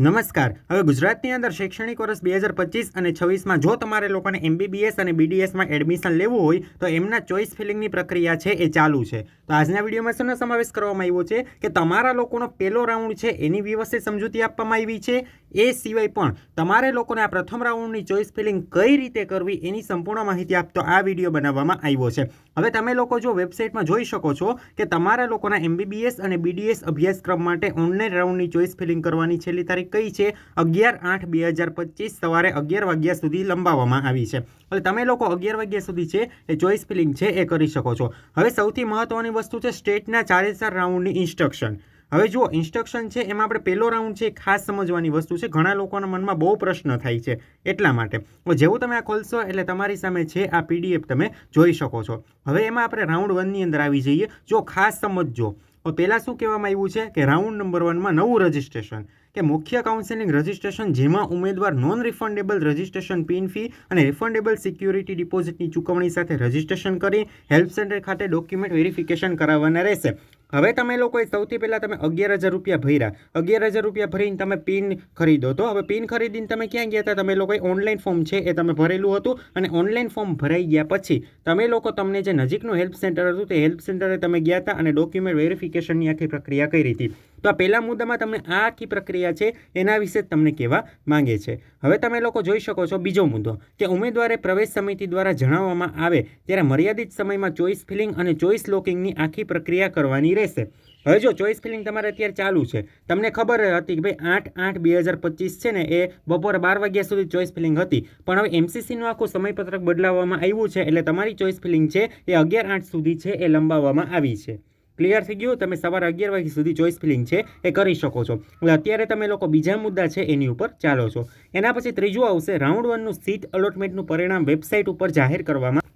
નમસ્કાર. હવે ગુજરાતની અંદર શૈક્ષણિક વર્ષ બે હજાર પચીસ અને છવ્વીસમાં જો તમારે લોકોને એમબીબીએસ અને બીડીએસમાં એડમિશન લેવું હોય, તો એમના ચોઇસ ફિલિંગની પ્રક્રિયા છે એ ચાલુ છે. તો આજના વિડીયોમાં શેનો સમાવેશ કરવામાં આવ્યો છે કે તમારા લોકોનો પહેલો રાઉન્ડ છે, એની વ્યવસ્થિત સમજૂતી આપવામાં આવી છે એ સિવાય પણ તમારે લોકોને આ પ્રથમ રાઉન્ડની ચોઇસ ફિલિંગ કઈ રીતે કરવી એની સંપૂર્ણ માહિતી આપતો આ વીડિયો બનાવવામાં આવ્યો છે. હવે તમે લોકો જો વેબસાઇટમાં જોઈ શકો છો કે તમારા લોકોના એમબીબીએસ અને બીડીએસ અભ્યાસક્રમ માટે ઓનલાઈન રાઉન્ડની ચોઇસ ફિલિંગ કરવાની છેલ્લી તારીખ કઈ છે? અગિયાર આઠ બે હજાર પચીસ સવારે અગિયાર વાગ્યા સુધી લંબાવવામાં આવી છે. એટલે તમે લોકો અગિયાર વાગ્યા સુધી છે એ ચોઇસ ફિલિંગ છે એ કરી શકો છો. હવે સૌથી મહત્ત્વની વસ્તુ છે સ્ટેટના ચારે ચાર રાઉન્ડની ઇન્સ્ટ્રક્શન. હવે જુઓ ઇન્સ્ટ્રક્શન છે, એમાં આપણે પહેલો રાઉન્ડ છે ખાસ સમજવાની વસ્તુ છે. ઘણા લોકોના મનમાં બહુ પ્રશ્ન થાય છે એટલા માટે. જેવું તમે આ ખોલશો એટલે તમારી સામે છે આ પીડીએફ તમે જોઈ શકો છો. હવે એમાં આપણે રાઉન્ડ વનની અંદર આવી જઈએ. જો ખાસ સમજજો. પહેલાં શું કહેવામાં આવ્યું છે? કે રાઉન્ડ નંબર વનમાં નવું રજિસ્ટ્રેશન કે મુખ્ય કાઉન્સેલિંગ રજિસ્ટ્રેશન જેમાં ઉમેદવાર non refundable registration pin fee અને રિફંડેબલ સિક્યુરિટી ડિપોઝિટની ચૂકવણી સાથે રજિસ્ટ્રેશન કરી હેલ્પ સેન્ટર ખાતે ડોક્યુમેન્ટ વેરિફિકેશન કરાવવાના રહેશે. હવે તમે લોકોએ સૌથી પહેલાં તમે અગિયાર હજાર રૂપિયા ભર્યા. અગિયાર હજાર રૂપિયા ભરીને તમે પિન ખરીદો તો? હવે પિન ખરીદીને તમે ક્યાં ગયા હતા? તમે લોકોએ ઓનલાઈન ફોર્મ છે એ તમે ભરેલું હતું અને ઓનલાઈન ફોર્મ ભરાઈ ગયા પછી તમે લોકો તમને જે નજીકનું હેલ્પ સેન્ટર હતું તે હેલ્પ સેન્ટરે તમે ગયા હતા અને ડોક્યુમેન્ટ વેરિફિકેશનની આખી પ્રક્રિયા કરી હતી. તો આ પહેલા મુદ્દામાં તમને આ આખી પ્રક્રિયા છે, એના વિશે તમને કહેવા માંગે છે. હવે તમે લોકો જોઈ શકો છો બીજો મુદ્દો, કે ઉમેદવારે પ્રવેશ સમિતિ દ્વારા જણાવવામાં આવે ત્યારે મર્યાદિત સમયમાં ચોઇસ ફિલિંગ અને ચોઇસ લોકિંગની આખી પ્રક્રિયા કરવાની રહેશે. હવે જો ચોઈસ ફિલિંગ તમારે અત્યારે ચાલુ છે, તમને ખબર હતી કે ભાઈ આઠ આઠ બે હજાર પચીસ છે ને, એ બપોરે બાર વાગ્યા સુધી ચોઇસ ફિલિંગ હતી. પણ હવે એમસીસીનું આખું સમયપત્રક બદલાવવામાં આવ્યું છે, એટલે તમારી ચોઇસ ફિલિંગ છે એ અગિયાર આઠ સુધી છે એ લંબાવવામાં આવી છે. ક્લિયર થઈ ગયું? તમે સવારે અગિયાર વાગ્યા સુધી ચોઈસ ફિલિંગ છે, એ કરી શકો છો. એટલે અત્યારે તમે લોકો બીજા મુદ્દા છે, એની ઉપર ચાલો છો. એના પછી ત્રીજું આવશે રાઉન્ડ વનનું સીટ અલોટમેન્ટનું પરિણામ વેબસાઇટ ઉપર જાહેર કરવામાં.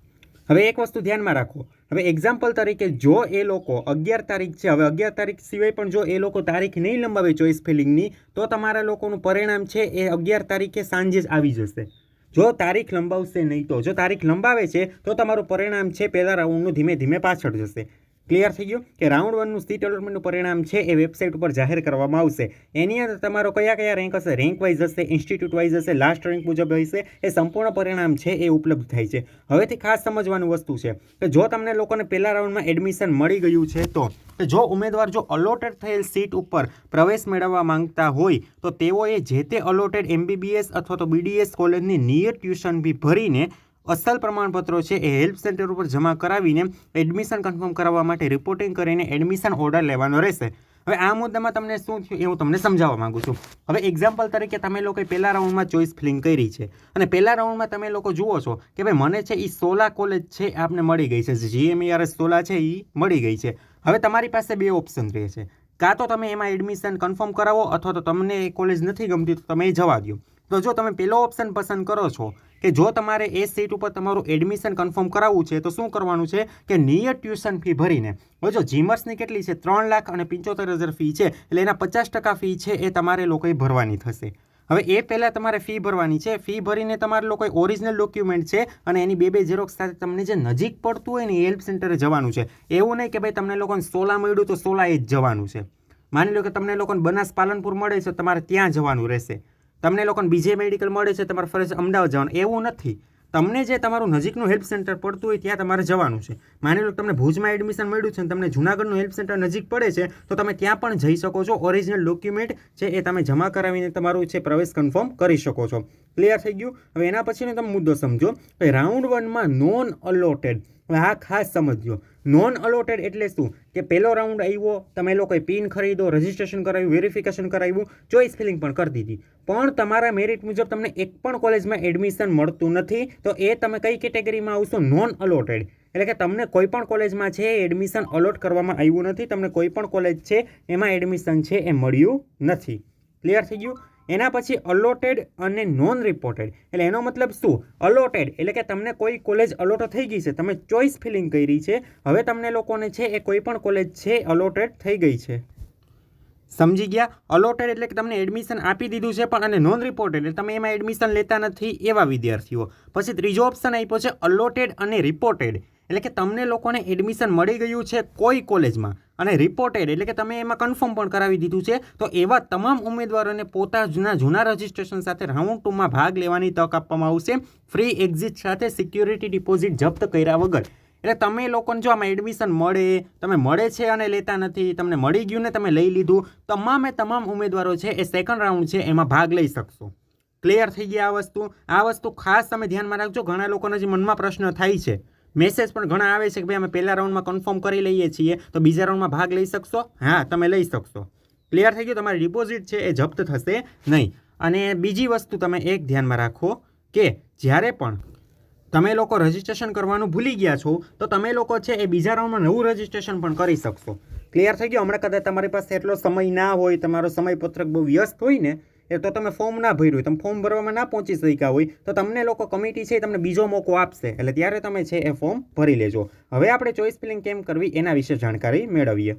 હવે એક વસ્તુ ધ્યાનમાં રાખો. હવે એક્ઝામ્પલ તરીકે જો એ લોકો અગિયાર તારીખ છે, હવે અગિયાર તારીખ સિવાય પણ જો એ લોકો તારીખ નહીં લંબાવે ચોઈસ ફિલિંગની તો તમારા લોકોનું પરિણામ છે એ અગિયાર તારીખે સાંજે જ આવી જશે. જો તારીખ લંબાવશે નહીં તો, જો તારીખ લંબાવે છે, તો તમારું પરિણામ છે પહેલાં રાઉન્ડનું ધીમે ધીમે પાછળ જશે. ક્લિયર થઈ ગયું કે રાઉન્ડ વનનું સીટ અલોટમેન્ટનું પરિણામ છે એ વેબસાઇટ ઉપર જાહેર કરવામાં આવશે. એની અંદર તમારો કયા કયા રેન્ક હશે? રેન્ક વાઇઝ હશે ઇન્સ્ટિટ્યૂટ વાઇઝ હશે લાસ્ટ રેન્ક મુજબ હશે, એ સંપૂર્ણ પરિણામ છે એ ઉપલબ્ધ થાય છે. હવેથી ખાસ સમજવાનું વસ્તુ છે કે જો તમને લોકોને પહેલા રાઉન્ડમાં એડમિશન મળી ગયું છે તો જો ઉમેદવાર જો અલોટેડ થયેલ સીટ ઉપર પ્રવેશ મેળવવા માંગતા હોય, તો તેઓએ જે તે અલોટેડ એમબીબીએસ અથવા તો બીડીએસ કોલેજની નિયર ટ્યુશન ફી ભરીને અસલ પ્રમાણપત્રો છે એ હેલ્પ સેન્ટર ઉપર જમા કરાવીને એડમિશન કન્ફર્મ કરાવવા માટે રિપોર્ટિંગ કરીને એડમિશન ઓર્ડર લેવાનો રહેશે. હવે આ મુદ્દામાં તમને શું થયું એ હું તમને સમજાવવા માગું છું. હવે એક્ઝામ્પલ તરીકે તમે લોકોએ પહેલા રાઉન્ડમાં ચોઇસ ફિલિંગ કરી છે. અને પહેલા રાઉન્ડમાં તમે લોકો જુઓ છો કે ભાઈ મને છે એ સોલા કોલેજ છે આપને મળી ગઈ છે. જીએમઈઆરએસ સોલા છે એ મળી ગઈ છે. હવે તમારી પાસે બે ઓપ્શન રહે છે. કાં તો તમે એમાં એડમિશન કન્ફર્મ કરાવો અથવા તો તમને એ કોલેજ નથી ગમતી તો તમે એ જવા દો તો જો તમે પહેલો ઓપ્શન પસંદ કરો છો કે જો તમારે એ સીટ ઉપર તમારું એડમિશન કન્ફર્મ કરાવવું છે, તો શું કરવાનું છે કે નિયત ટ્યુશન ફી ભરીને. હવે જો જીમર્સની કેટલી છે? ત્રણ લાખ અને પંચોતેર હજાર ફી છે, એટલે એના પચાસ ટકા ફી છે એ તમારે લોકોએ ભરવાની થશે. હવે એ પહેલાં તમારે ફી ભરવાની છે. ફી ભરીને તમારે લોકોએ ઓરિજિનલ ડોક્યુમેન્ટ છે અને એની બે બે ઝેરોક્સ સાથે તમને જે નજીક પડતું હોય ને એ હેલ્પ સેન્ટરે જવાનું છે. એવું નહીં કે ભાઈ તમને લોકોને સોલા મળ્યું તો સોલા એ જ જવાનું છે. માની લો કે તમને લોકોને બનાસ પાલનપુર મળે છે તમારે ત્યાં જવાનું રહેશે. તમને લોકોને બીજે મેડિકલ મળે છે, તમારે ફરજ અમદાવાદ જવાનું. એવું નથી. તમને જે તમારું નજીકનું હેલ્પ સેન્ટર પડતું હોય, ત્યાં તમારે જવાનું છે. માની લો તમને ભુજમાં એડમિશન મળ્યું છે અને તમને જુનાગઢનું હેલ્પ સેન્ટર નજીક પડે છે, તો તમે ત્યાં પણ જઈ શકો છો. ઓરિજિનલ ડોક્યુમેન્ટ છે એ તમે જમા કરાવીને તમારું છે પ્રવેશ કન્ફર્મ કરી શકો છો. ક્લિયર થઈ ગયું? હવે એના પછીનો તમે મુદ્દો સમજો. કે રાઉન્ડ વનમાં નોન અલોટેડ આ ખાસ સમજજો નોન અલોટેડ એટલે શું? કે પહેલો રાઉન્ડ આવ્યો, તમે લોકોએ પિન ખરીદો રજિસ્ટ્રેશન કરાવ્યું વેરિફિકેશન કરાવ્યું ચોઇસ ફિલિંગ પણ કરી દીધી. પણ તમારા મેરિટ મુજબ તમને એક પણ કોલેજમાં એડમિશન મળતું નથી, તો એ તમે કઈ કેટેગરીમાં આવશો? નોન અલોટેડ એટલે કે તમને કોઈ પણ કોલેજમાં છે એડમિશન અલોટ કરવામાં આવ્યું નથી, તમને કોઈ પણ કોલેજ છે એમાં એડમિશન છે એ મળ્યું નથી. ક્લિયર થઈ ગયું? એના પછી અલોટેડ અને નોન રિપોર્ટેડ એટલે એનો મતલબ શું? અલોટેડ એટલે કે તમને કોઈ કોલેજ અલોટ થઈ ગઈ છે. તમે ચોઇસ ફિલિંગ કરી છે. હવે તમને લોકોને છે એ કોઈ પણ કોલેજ છે અલોટેડ થઈ ગઈ છે. સમજી ગયા? અલોટેડ એટલે કે તમને એડમિશન આપી દીધું છે પણ અને નોન રિપોર્ટેડ એટલે તમે એમાં એડમિશન લેતા નથી એવા વિદ્યાર્થીઓ. પછી ત્રીજો ઓપ્શન આપ્યો છે અલોટેડ અને રિપોર્ટેડ એટલે કે તમને લોકોને એડમિશન મળી ગયું છે કોઈ કોલેજમાં અને રિપોર્ટેડ એટલે કે તમે એમાં કન્ફર્મ પણ કરાવી દીધું છે, તો એવા તમામ ઉમેદવારોને પોતાના જૂના રજિસ્ટ્રેશન સાથે રાઉન્ડ ટુમાં ભાગ લેવાની તક આપવામાં આવશે. ફ્રી એક્ઝિટ સાથે સિક્યુરિટી ડિપોઝિટ જપ્ત કર્યા વગર. એટલે તમે લોકોને જો આમાં એડમિશન મળે, તમે મળે છે અને લેતા નથી, તમને મળી ગયું ને તમે લઈ લીધું, તમામે તમામ ઉમેદવારો છે એ સેકન્ડ રાઉન્ડ છે એમાં ભાગ લઈ શકશો. ક્લિયર થઈ ગયા આ વસ્તુ. આ વસ્તુ ખાસ તમે ધ્યાનમાં રાખજો. ઘણા લોકોના જે મનમાં પ્રશ્ન થાય છે મેસેજ પણ ઘણા આવે છે કે ભાઈ અમે પહેલા રાઉન્ડમાં કન્ફર્મ કરી લઈએ છીએ, તો બીજા રાઉન્ડમાં ભાગ લઈ શકશો? હા, તમે લઈ શકશો. ક્લિયર થઈ ગયું? તમારી ડિપોઝિટ છે એ જપ્ત થશે નહીં. અને બીજી વસ્તુ તમે એક ધ્યાનમાં રાખો કે જ્યારે પણ તમે લોકો રજિસ્ટ્રેશન કરવાનું ભૂલી ગયા છો, તો તમે લોકો છે એ બીજા રાઉન્ડમાં નવું રજિસ્ટ્રેશન પણ કરી શકશો. ક્લિયર થઈ ગયું? હમણાં કદાચ તમારી પાસે એટલો સમય ના હોય, તમારો સમયપત્રક બહુ વ્યસ્ત હોય ને એ તો તમે ફોર્મ ના ભર્યું હોય, તમે ફોર્મ ભરવામાં ના પહોંચી શક્યા હોય, તો તમને લોકો કમિટી છે તમને બીજો મોકો આપશે. એટલે ત્યારે તમે છે એ ફોર્મ ભરી લેજો. હવે આપણે ચોઇસ ફિલિંગ કેમ કરવી એના વિશે જાણકારી મેળવીએ.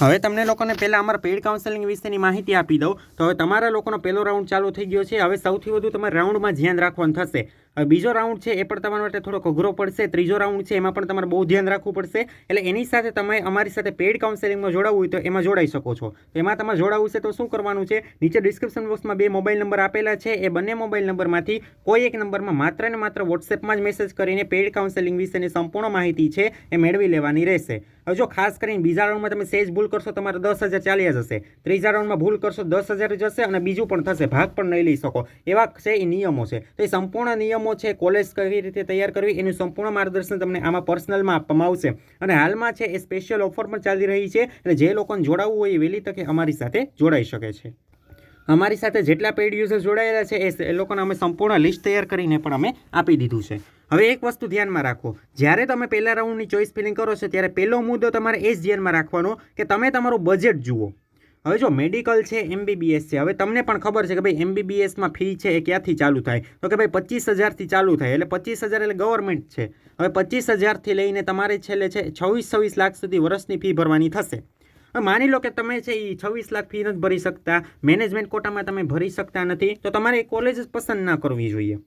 હવે તમને લોકોને પહેલાં અમારા પેઇડ કાઉન્સેલિંગ વિશેની માહિતી આપી દઉં. તો હવે તમારા લોકોનો પહેલો રાઉન્ડ ચાલુ થઈ ગયો છે. હવે સૌથી વધુ તમારે રાઉન્ડમાં ધ્યાન રાખવાનું થશે. બીજો રાઉન્ડ છે, એ પણ તમારા માટે થોડોક અઘરો પડશે. ત્રીજો રાઉન્ડ છે, એમાં પણ તમારે બહુ ધ્યાન રાખવું પડશે. એટલે એની સાથે તમે અમારી સાથે પેઇડ કાઉન્સેલિંગમાં જોડાવવું હોય તો એમાં જોડાઈ શકો છો. તો એમાં તમારે જોડાવવું છે તો શું કરવાનું છે? નીચે ડિસ્ક્રિપ્શન બોક્સમાં બે મોબાઈલ નંબર આપેલા છે. એ બંને મોબાઈલ નંબરમાંથી કોઈ એક નંબરમાં માત્ર ને માત્ર વોટ્સએપમાં જ મેસેજ કરીને પેઇડ કાઉન્સેલિંગ વિશેની સંપૂર્ણ માહિતી છે, એ મેળવી લેવાની રહેશે. હવે જો ખાસ કરીને બીજા રાઉન્ડમાં તમે સેજ ભૂલ કરશો, તમારે દસ હજાર ચાલ્યા જશે. ત્રીજા રાઉન્ડમાં ભૂલ કરશો, દસ હજાર જશે અને બીજું પણ થશે. ભાગ પણ નહીં લઈ શકો. એવા છે એ નિયમો છે. તો એ સંપૂર્ણ નિયમો છે કોલેજ કઈ રીતે તૈયાર કરવી, એનું સંપૂર્ણ માર્ગદર્શન તમને આમાં પર્સનલમાં આપવામાં આવશે. અને હાલમાં છે, એ સ્પેશિયલ ઓફર પણ ચાલી રહી છે, અને જે લોકોને જોડાવવું હોય એ વહેલી તકે અમારી સાથે જોડાઈ શકે છે. અમારી સાથે જેટલા પેઇડ યુઝર્સ જોડાયેલા છે, એ લોકોને અમે સંપૂર્ણ લિસ્ટ તૈયાર કરીને પણ અમે આપી દીધું છે. હવે એક વસ્તુ ધ્યાનમાં રાખો. જ્યારે તમે પહેલા રાઉન્ડની ચોઇસ ફિલિંગ કરો છો, ત્યારે પહેલો મુદ્દો તમારે એ જ ધ્યાનમાં રાખવાનો કે તમે તમારું બજેટ જુઓ. હવે જો મેડિકલ છે એમબીબીએસ છે, હવે તમને પણ ખબર છે કે ભાઈ એમબીબીએસમાં ફી છે એ ક્યાંથી ચાલુ થાય? તો કે ભાઈ પચીસ હજારથી ચાલુ થાય, એટલે પચીસ હજાર એટલે ગવર્મેન્ટ છે. હવે પચીસ હજારથી લઈને તમારે છેલ્લે છે છવ્વીસ છવ્વીસ લાખ સુધી વર્ષની ફી ભરવાની થશે. હવે માની લો કે તમે છે એ છવ્વીસ લાખ ફી નથી ભરી શકતા મેનેજમેન્ટ કોટામાં તમે ભરી શકતા નથી, તો તમારે કોલેજ જ પસંદ ના કરવી જોઈએ.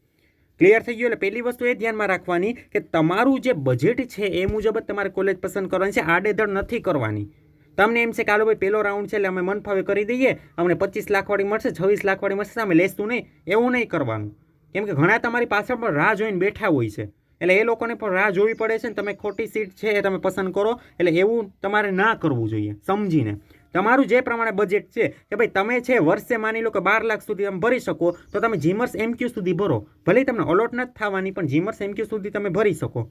ક્લિયર થઈ ગયું? એટલે પહેલી વસ્તુ એ ધ્યાનમાં રાખવાની કે તમારું જે બજેટ છે એ મુજબ જ તમારે કોલેજ પસંદ કરવાની છે, આડેધડ નથી કરવાની. તમને એમ છે કે હાલો ભાઈ પહેલો રાઉન્ડ છે એટલે અમે મન ફાવે કરી દઈએ. અમને પચીસ લાખવાળી મળશે, છવ્વીસ લાખવાળી મળશે અમે લેશું નહીં. એવું નહીં કરવાનું. કેમ કે ઘણા તમારી પાછળ પણ રાહ જોઈને બેઠા હોય છે. એટલે એ લોકોને પણ રાહ જોવી પડે છે ને તમે ખોટી સીટ છે એ તમે પસંદ કરો. એટલે એવું તમારે ના કરવું જોઈએ, સમજીને. તમારું જે પ્રમાણે બજેટ છે કે ભાઈ, તમે છે વર્ષે માની લો કે બાર લાખ સુધી તમે ભરી શકો, તો તમે જીમર્સ એમક્યુ સુધી ભરો. ભલે તમને અલોટ નથી થવાની, પણ જીમર્સ એમક્યુ સુધી તમે ભરી શકો.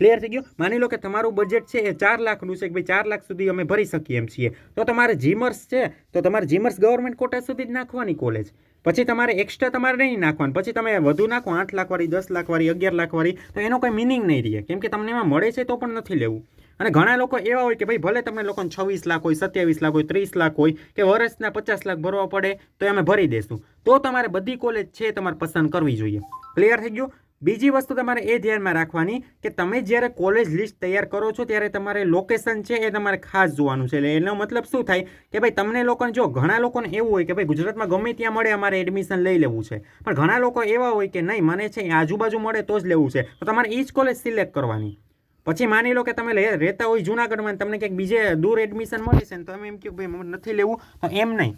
ક્લિયર થઈ ગયું? માની લો કે તમારું બજેટ છે એ ચાર લાખનું છે કે ભાઈ ચાર લાખ સુધી અમે ભરી શકીએ એમ છીએ. તો તમારે જીમર્સ છે, તો તમારે જીમર્સ ગવર્મેન્ટ કોટા સુધી જ નાખવાની કોલેજ પછી તમારે એક્સ્ટ્રા તમારે નહીં નાખવાનું. પછી તમે વધુ નાખો, આઠ લાખવાળી, દસ લાખવાળી, અગિયાર લાખવાળી, તો એનો કોઈ મિનિંગ નહીં રહે. કેમ કે તમને એમાં મળે છે તો પણ નથી લેવું. અને ઘણા લોકો એવા હોય કે ભાઈ ભલે તમને લોકોને છવ્વીસ લાખ હોય, સત્યાવીસ લાખ હોય, ત્રીસ લાખ હોય, કે વર્ષના પચાસ લાખ ભરવા પડે, તો અમે ભરી દઈશું તો તમારે બધી કોલેજ છે તમારે પસંદ કરવી જોઈએ. ક્લિયર થઈ ગયું? બીજી વસ્તુ તમારે એ ધ્યાનમાં રાખવાની કે તમે જ્યારે કોલેજ લિસ્ટ તૈયાર કરો છો ત્યારે તમારે લોકેશન છે એ તમારે ખાસ જોવાનું છે. એટલે એનો મતલબ શું થાય કે ભાઈ તમને લોકોને જો ઘણા લોકોને એવું હોય કે ભાઈ ગુજરાતમાં ગમે ત્યાં મળે અમારે એડમિશન લઈ લેવું છે. પણ ઘણા લોકો એવા હોય કે નહીં, મને છે આજુબાજુ મળે તો જ લેવું છે. તો તમારે એ જ કોલેજ સિલેક્ટ કરવાની. પછી માની લો કે તમે રહેતા હોય જુનાગઢમાં તમને ક્યાંક બીજે દૂર એડમિશન મળે છે ને તમે એમ કહો ભાઈ નથી લેવું એમ નહીં.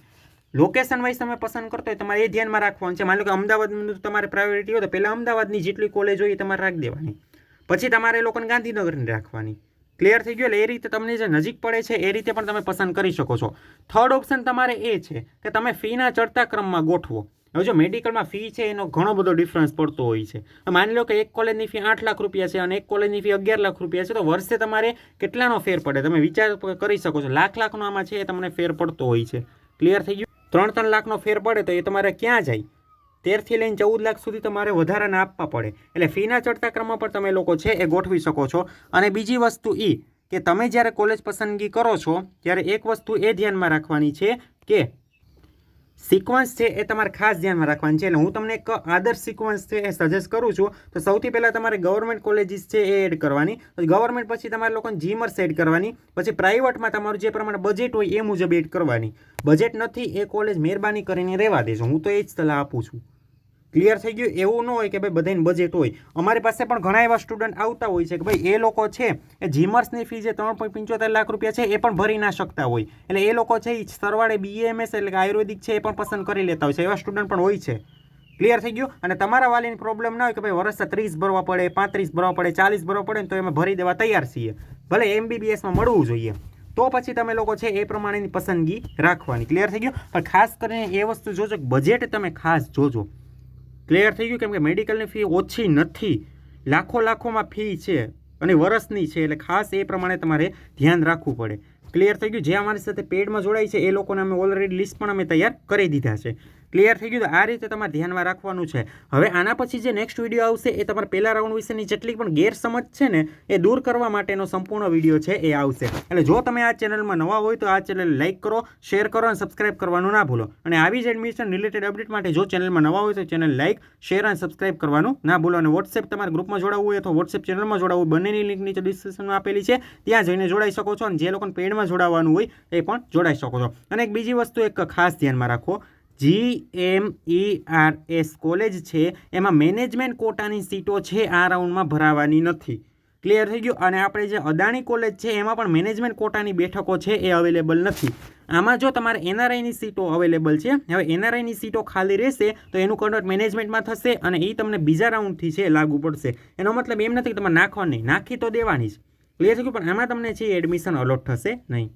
લોકેશન વાઇઝ તમે પસંદ કરતો હોય તમારે એ ધ્યાનમાં રાખવાનું છે. માની લો કે અમદાવાદનું તમારે પ્રાયોરિટી હોય તો પહેલાં અમદાવાદની જેટલી કોલેજ હોય એ તમારે રાખી દેવાની. પછી તમારે એ લોકોને ગાંધીનગરની રાખવાની. ક્લિયર થઈ ગયું? એટલે એ રીતે તમને જે નજીક પડે છે એ રીતે પણ તમે પસંદ કરી શકો છો. થર્ડ ઓપ્શન તમારે એ છે કે તમે ફીના ચડતા ક્રમમાં ગોઠવો. હવે જો મેડિકલમાં ફી છે એનો ઘણો બધો ડિફરન્સ પડતો હોય છે. માની લો કે એક કોલેજની ફી આઠ લાખ રૂપિયા છે અને એક કોલેજની ફી અગિયાર લાખ રૂપિયા છે, તો વર્ષે તમારે કેટલાનો ફેર પડે? તમે વિચાર કરી શકો છો. લાખ લાખનો આમાં છે એ તમને ફેર પડતો હોય છે. ક્લિયર થઈ ગયું? ત્રણ ત્રણ લાખનો ફેર પડે તો એ તમારે ક્યાં જાય? તેરથી લઈને ચૌદ લાખ સુધી તમારે વધારાના આપવા પડે. એટલે ફીના ચડતા ક્રમમાં પણ તમે લોકો છે એ ગોઠવી શકો છો. અને બીજી વસ્તુ એ કે તમે જ્યારે કોલેજ પસંદગી કરો છો, ત્યારે એક વસ્તુ એ ધ્યાનમાં રાખવાની છે કે સિક્વન્સ છે એ તમારે ખાસ ધ્યાનમાં રાખવાની છે. એટલે હું તમને એક આદર્શ સિક્વન્સ છે એ સજેસ્ટ કરું છું. તો સૌથી પહેલાં તમારે ગવર્મેન્ટ કોલેજીસ છે એ એડ કરવાની. ગવર્મેન્ટ પછી તમારે લોકોને જીમર્સ એડ કરવાની. પછી પ્રાઇવેટમાં તમારું જે પ્રમાણે બજેટ હોય એ મુજબ એડ કરવાની. બજેટ નથી એ કોલેજ મહેરબાની કરીને રહેવા દેજો. હું તો એ જ સલાહ આપું છું. ક્લિયર થઈ ગયું? એવું ન હોય કે ભાઈ બધાને બજેટ હોય. અમારી પાસે પણ ઘણા એવા સ્ટુડન્ટ આવતા હોય છે કે ભાઈ એ લોકો છે એ જીમર્સની ફી જે ત્રણ પોઈન્ટ પંચોતેર લાખ રૂપિયા છે એ પણ ભરી ના શકતા હોય. એટલે એ લોકો છે એ સરવાળે બીએમએસ એટલે કે આયુર્વેદિક છે એ પણ પસંદ કરી લેતા હોય છે. એવા સ્ટુડન્ટ પણ હોય છે. ક્લિયર થઈ ગયું? અને તમારા વાલીની પ્રોબ્લેમ ના હોય કે ભાઈ વર્ષે ત્રીસ ભરવા પડે, પાંત્રીસ ભરવા પડે, ચાલીસ ભરવા પડે ને તો એમાં ભરી દેવા તૈયાર છીએ. ભલે એમબીબીએસમાં મળવું જોઈએ. તો પછી તમે લોકો છે એ પ્રમાણેની પસંદગી રાખવાની. ક્લિયર થઈ ગયું? પણ ખાસ કરીને એ વસ્તુ જોજો બજેટ તમે ખાસ જોજો. ક્લિયર થઈ ગયું? કેમ કે મેડિકલની ફી ઓછી નથી. લાખો લાખોમાં ફી છે અને વર્ષની છે, એટલે ખાસ એ પ્રમાણે તમારે ધ્યાન રાખવું પડે. ક્લિયર થઈ ગયું? જે અમારી સાથે પેડમાં જોડાય છે, એ લોકોને અમે ઓલરેડી લિસ્ટ પણ અમે તૈયાર કરી દીધા છે. ક્લિયર થઈ ગયું? તો આ રીતે તમારે ધ્યાનમાં રાખવાનું છે. હવે આના પછી જે નેક્સ્ટ વીડિયો આવશે, એ તમારે પહેલા રાઉન્ડ વિશેની જેટલી પણ ગેરસમજ છે ને, એ દૂર કરવા માટેનો સંપૂર્ણ વીડિયો છે, એ આવશે. એટલે જો તમે આ ચેનલમાં નવા હોય, તો આ ચેનલ લાઇક કરો શેર કરો અને સબસ્ક્રાઇબ કરવાનું ના ભૂલો. અને આવી જ એડમિશન રિલેટેડ અપડેટ માટે જો ચેનલમાં નવા હોય, તો ચેનલ લાઇક શેર અને સબસ્ક્રાઇબ કરવાનું ના ભૂલો. અને વોટ્સએપ તમારા ગ્રુપમાં જોડાવવું હોય તો વોટ્સએપ ચેનલમાં જોડાવવું બંનેની લિંક નીચે ડિસ્ક્રિપ્શનમાં આપેલી છે. ત્યાં જઈને જોડાઈ શકો છો અને જે લોકોને પેડમાં જોડાવવાનું હોય, એ પણ જોડાઈ શકો છો. અને એક બીજી વસ્તુ એક ખાસ ધ્યાનમાં રાખો. G M E R S college છે, એમાં મેનેજમેન્ટ કોટાની સીટો છે, આ રાઉન્ડમાં ભરાવાની નથી. ક્લિયર થઈ ગયું? અને આપણે જે અદાણી કોલેજ છે, એમાં પણ મેનેજમેન્ટ કોટાની બેઠકો છે, એ અવેલેબલ નથી. આમાં જો તમારે એનઆરઆઈની સીટો અવેલેબલ છે, હવે એનઆરઆઈની સીટો ખાલી રહેશે, તો એનું કન્વર્ટ મેનેજમેન્ટમાં થશે અને એ તમને બીજા રાઉન્ડથી છે, લાગુ પડશે. એનો મતલબ એમ નથી કે તમારે નાખવાની નાખી તો દેવાની જ. ક્લિયર થઈ ગયું? પણ આમાં તમને છે એડમિશન અલોટ થશે નહીં.